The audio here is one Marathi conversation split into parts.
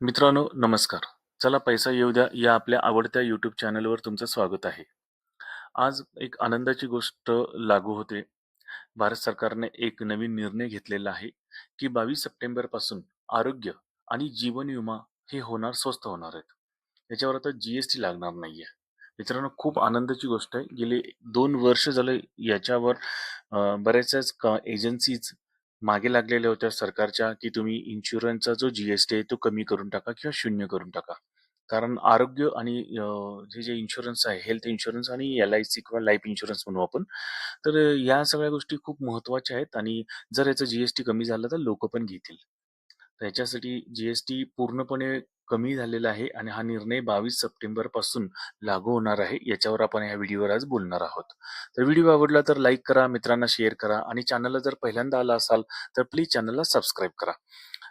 मित्रांनो नमस्कार. चला पैसा येऊ द्या या आपल्या आवडत्या यूट्यूब चॅनलवर तुमचं स्वागत आहे. आज एक आनंदाची गोष्ट लागू होते. भारत सरकारने एक नवीन निर्णय घेतलेला आहे, की 22 सप्टेंबरपासून आरोग्य आणि जीवन विमा हे होणार स्वस्त होणार आहेत. याच्यावर आता जी एस टी लागणार नाही आहे मित्रांनो खूप आनंदाची गोष्ट आहे. गेले दोन वर्ष झाले याच्यावर बऱ्याचशाच का एजन्सीज मागे लागलेल्या होत्या सरकारच्या, की तुम्ही इन्शुरन्सचा जो जी-एस-टी आहे तो कमी करून टाका किंवा शून्य करून टाका. कारण आरोग्य आणि अ, हे जे इन्शुरन्स आहे, हेल्थ इन्शुरन्स आणि एल-आय-सी किंवा लाईफ इन्शुरन्स म्हणू आपण. तर अ, या सगळ्या गोष्टी खूप महत्त्वाच्या आहेत आणि जर याचं जी कमी झालं तर लोकं पण घेतील. तर याच्यासाठी जीएसटी पूर्णपणे कमी झालेला आहे आणि हा निर्णय बावीस सप्टेंबरपासून लागू होणार आहे. याच्यावर आपण या व्हिडिओवर आज बोलणार आहोत. तर व्हिडिओ आवडला तर लाईक करा, मित्रांना शेअर करा आणि चॅनलला जर पहिल्यांदा आला असाल तर प्लीज चॅनलला सबस्क्राईब करा.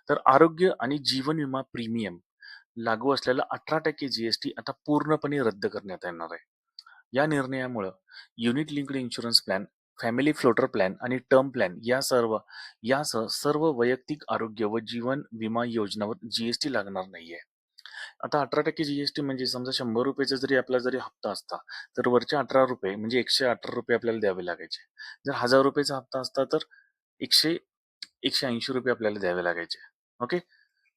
तर आरोग्य आणि जीवन विमा प्रीमियम लागू असलेला अठरा टक्के जीएसटी आता पूर्णपणे रद्द करण्यात येणार आहे. या निर्णयामुळं unit linked insurance plan, family floater plan आणि टर्म प्लॅन या सर्व यासह सर्व वैयक्तिक आरोग्य व जीवन विमा योजनावर जी लागणार नाहीये. आता 18% जी म्हणजे समजा शंभर रुपयेचा जरी आपला जरी हप्ता असता, तर वरचे ₹18 म्हणजे ₹118 आपल्याला द्यावे लागायचे. जर हजार रुपयेचा हप्ता असता तर 100 ₹180 आपल्याला द्यावे लागायचे. ओके.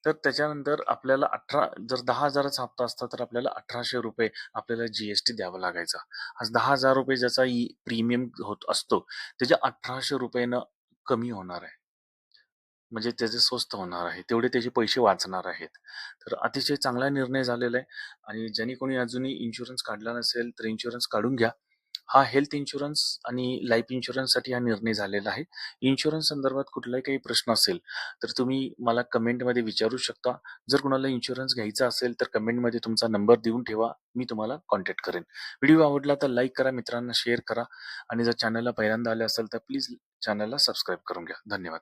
तर त्याच्यानंतर आपल्याला 18 जर 10,000चा हप्ता असता तर आपल्याला ₹1,800 आपल्याला जी-एस-टी द्यावा लागायचा. आज ₹10,000 ज्याचा ई प्रीमियम होत असतो, त्याच्या अठराशे रुपयेनं कमी होणार आहे. म्हणजे त्याचे स्वस्त होणार आहे. तेवढे त्याचे पैसे वाचणार आहेत. तर अतिशय चांगला निर्णय झालेला आहे आणि ज्यांनी कोणी अजूनही इन्शुरन्स काढला नसेल, तर इन्शुरन्स काढून घ्या. हा हेल्थ इन्शुरन्स आणि लाईफ इन्शुरन्ससाठी हा निर्णय झालेला आहे. इन्शुरन्स संदर्भात कुठलाही काही प्रश्न असेल, तर तुम्ही मला कमेंटमध्ये विचारू शकता. जर कुणाला इन्शुरन्स घ्यायचा असेल, तर कमेंटमध्ये तुमचा नंबर देऊन ठेवा. मी तुम्हाला कॉन्टॅक्ट करेन. व्हिडिओ आवडला तर लाईक करा, मित्रांना शेअर करा आणि जर चॅनलला पहिल्यांदा आले असेल, तर प्लीज चॅनलला सबस्क्राईब करून घ्या. धन्यवाद.